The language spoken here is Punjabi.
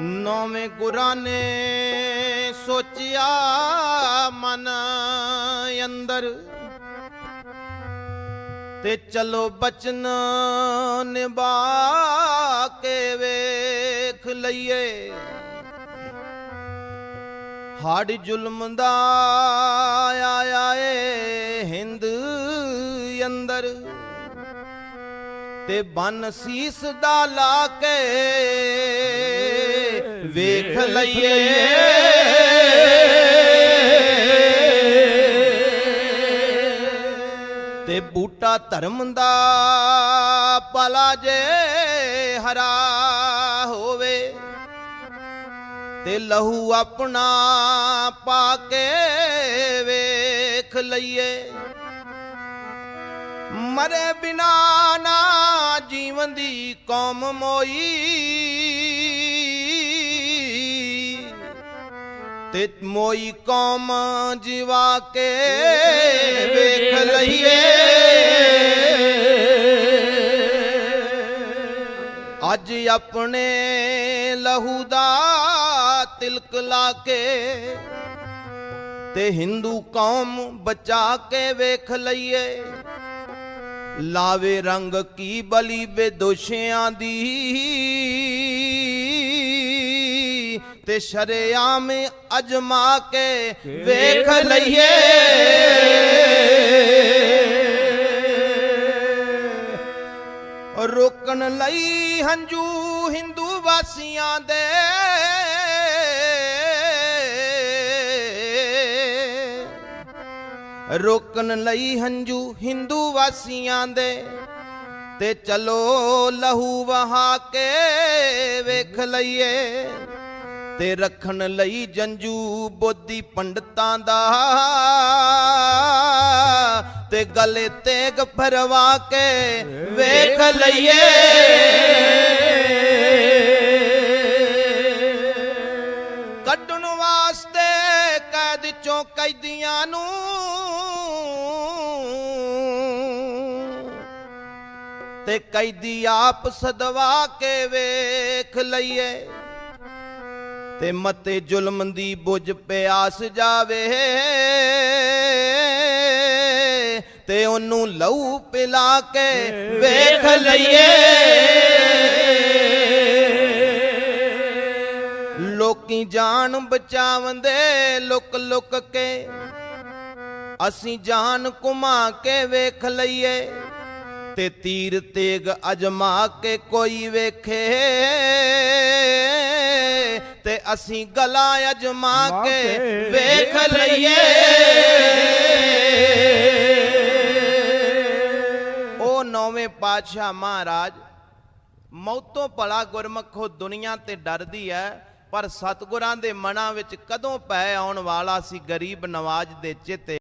ਨੌਵੇਂ ਗੁਰਾਂ ਨੇ ਸੋਚਿਆ ਮਨ ਅੰਦਰ। ਤੇ ਚਲੋ ਬਚਨ ਨਿਭਾ ਕੇ ਵੇਖ ਲਈਏ। ਹੜ ਜ਼ੁਲਮ ਦਾ ਆਇਆ ਏ ਹਿੰਦ ਅੰਦਰ। ਤੇ ਬਨ ਸੀਸ ਦਾ ਲਾ ਕੇ ਵੇਖ ਲਈਏ। ਤੇ ਬੂਟਾ ਧਰਮ ਦਾ ਪਲਾ ਜੇ ਹਰਾ ਹੋਵੇ ਤੇ ਲਹੂ ਆਪਣਾ ਪਾ ਕੇ ਵੇਖ ਲਈਏ। ਮਰੇ ਬਿਨਾ ਨਾ ਜੀਵਨ ਦੀ ਕੌਮ ਮੋਈ ਤੇ ਮੋਈ ਕੌਮ ਜਿਵਾ ਕੇ ਵੇਖ ਲਈਏ। ਅੱਜ ਆਪਣੇ ਲਹੂ ਦਾ ਤਿਲਕ ਲਾ ਕੇ ਤੇ ਹਿੰਦੂ ਕੌਮ ਬਚਾ ਕੇ ਵੇਖ ਲਈਏ। ਲਾਵੇ ਰੰਗ ਕੀ ਬਲੀ ਬੇਦੋਸ਼ਿਆਂ ਦੀ ਤੇ ਸ਼ਰਿਆਮ ਅਜਮਾ ਕੇ ਵੇਖ ਲਈਏ। ਰੋਕਣ ਲਈ ਹੰਝੂ ਹਿੰਦੂ ਵਾਸੀਆਂ ਦੇ। ਰੋਕਣ ਲਈ ਹੰਝੂ ਹਿੰਦੂ ਵਾਸੀਆਂ ਦੇ। ਤੇ ਚਲੋ ਲਹੂ ਵਹਾ ਕੇ ਵੇਖ ਲਈਏ। ਤੇ ਰੱਖਣ ਲਈ ਜੰਜੂ ਬੋਧੀ ਪੰਡਤਾਂ ਦਾ। ਤੇ ਗਲੇ ਤੇਗ ਫਰਵਾ ਕੇ ਵੇਖ ਲਈਏ। ਕੱਢਣ ਵਾਸਤੇ ਕੈਦ ਚੋਂ ਕੈਦੀਆਂ ਨੂੰ। ਤੇ ਕੈਦੀ ਆਪ ਸਦਵਾ ਕੇ ਵੇਖ ਲਈਏ। ਤੇ ਮਤੇ ਜ਼ੁਲਮ ਦੀ ਬੁਝ ਪਿਆਸ ਜਾਵੇ ਤੇ ਉਹਨੂੰ ਲਹੂ ਪਿਲਾ ਕੇ ਵੇਖ ਲਈਏ। ਲੋਕੀ ਜਾਨ ਬਚਾਵੰਦੇ, ਲੁਕ ਲੁਕ ਕੇ। ਅਸੀਂ ਜਾਨ ਕੁਮਾ ਕੇ ਵੇਖ ਲਈਏ ਤੇ ਤੀਰ ਤੇਗ ਅਜਮਾ ਕੇ ਕੋਈ ਵੇਖੇ। ਤੇ ਅਸੀਂ ਗਲਾ ਅਜਮਾ ਕੇ ਵੇਖ ਲਈਏ। ਉਹ ਨੌਵੇਂ ਪਾਤਸ਼ਾਹ ਮਹਾਰਾਜ ਮੌਤੋਂ ਭਲਾ ਗੁਰਮਖੋ ਦੁਨੀਆ ਤੇ ਡਰਦੀ ਐ ਪਰ ਸਤਗੁਰਾਂ ਦੇ ਮਨਾਂ ਵਿੱਚ ਕਦੋਂ ਪੈ ਆਉਣ ਵਾਲਾ ਸੀ ਗਰੀਬ ਨਵਾਜ ਦੇ ਚਿੱਤੇ।